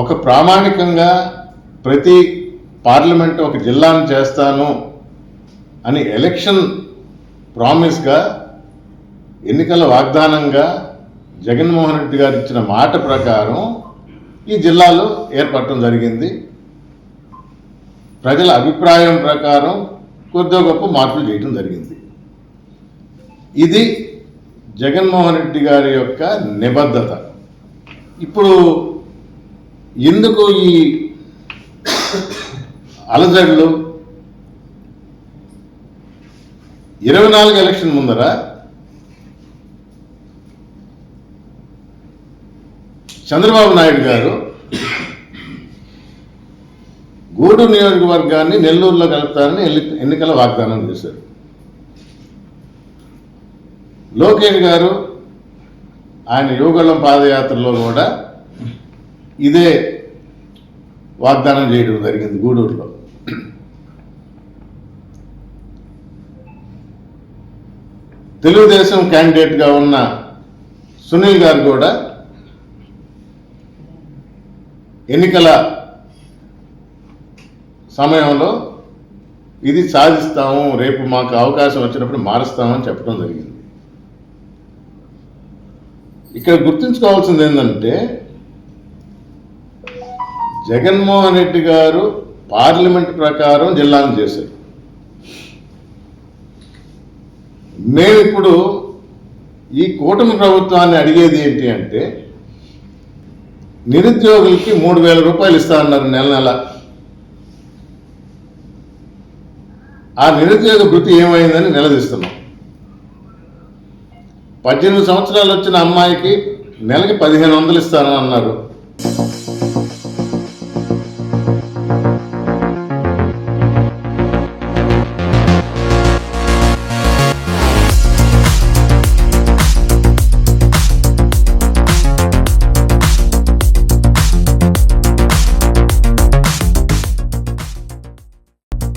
ఒక ప్రామాణికంగా ప్రతి పార్లమెంట్ ఒక జిల్లాను చేస్తాను అని ఎలక్షన్ ప్రామిస్గా ఎన్నికల వాగ్దానంగా జగన్మోహన్ రెడ్డి గారు ఇచ్చిన మాట ప్రకారం ఈ జిల్లాలో ఏర్పడటం జరిగింది. ప్రజల అభిప్రాయం ప్రకారం కొద్దిగా గొప్ప మార్పులు చేయటం జరిగింది. ఇది జగన్మోహన్ రెడ్డి గారి యొక్క నిబద్ధత. ఇప్పుడు ఎందుకు ఈ అలజడులు ఇరవై నాలుగు ఎలక్షన్ ముందర చంద్రబాబు నాయుడు గారు గూడూరు నియోజకవర్గాన్ని నెల్లూరులో కలుపుతారని ఎన్నికల వాగ్దానం చేశారు. లోకేష్ గారు ఆయన యువగళం పాదయాత్రలో కూడా ఇదే వాగ్దానం చేయడం జరిగింది గూడూరులో. తెలుగుదేశం క్యాండిడేట్గా ఉన్న సునీల్ గారు కూడా ఎన్నికల సమయంలో ఇది సాధిస్తాము రేపు మాకు అవకాశం వచ్చినప్పుడు మారుస్తామని చెప్పడం జరిగింది. ఇక్కడ గుర్తుంచుకోవాల్సింది ఏంటంటే జగన్మోహన్ రెడ్డి గారు పార్లమెంట్ ప్రకారం జిల్లాను చేశారు. మేము ఇప్పుడు ఈ కూటమి ప్రభుత్వాన్ని అడిగేది ఏంటి అంటే నిరుద్యోగులకి మూడు వేల రూపాయలు ఇస్తా అన్నారు నెల నెల. ఆ నిరుద్యోగ భృతి ఏమైందని నిలదీస్తున్నాం. పద్దెనిమిది సంవత్సరాలు వచ్చిన అమ్మాయికి నెలకి పదిహేను వందలు ఇస్తానని అన్నారు.